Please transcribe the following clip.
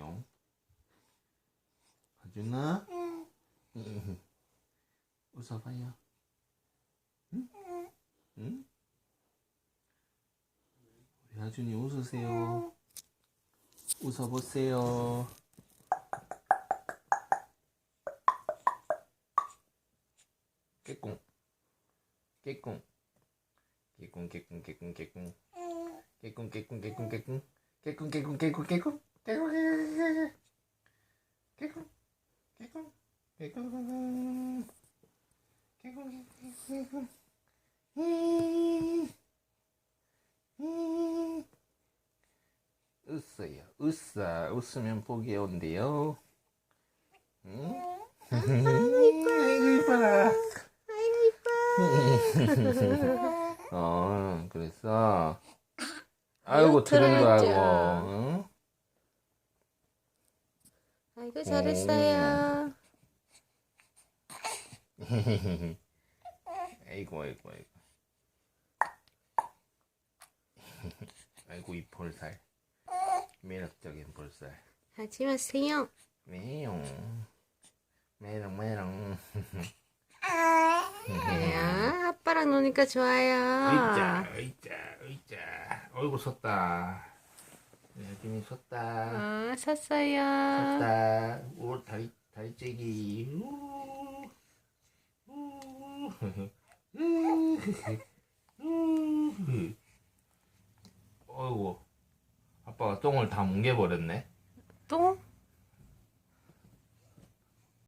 용. 하준아? 웃어봐요. 응? 응? 우리 하준이 웃으세요. 웃어보세요. 깨꿍. 깨꿍. 깨꿍, 깨꿍, 깨꿍, 깨꿍. 깨꿍, 깨꿍, 깨꿍, 깨꿍. 깨꿍, 깨꿍, 깨꿍, 깨꿍. 깨꿍, 깨꿍. 깨꿍, 깨꿍. 음. 음. 웃어요. 웃어. 웃으면 복이 온대요. 응? 아이고 이뻐라. 어, 그랬어. 아이고 트렌도 하고. 응? 아이고 잘했어요. 아이고 아이고 아이고. 아이고 이 볼살. 매력적인 볼살. 하지 마세요. 매용. 매력 매력. 야, 아빠랑 노니까 좋아요. 의자 의자 의자. 어이구 섰다. 여준이 섰다. 아, 섰어요. 섰다. 우. 어이구. 아빠가 똥을 다 뭉개버렸네.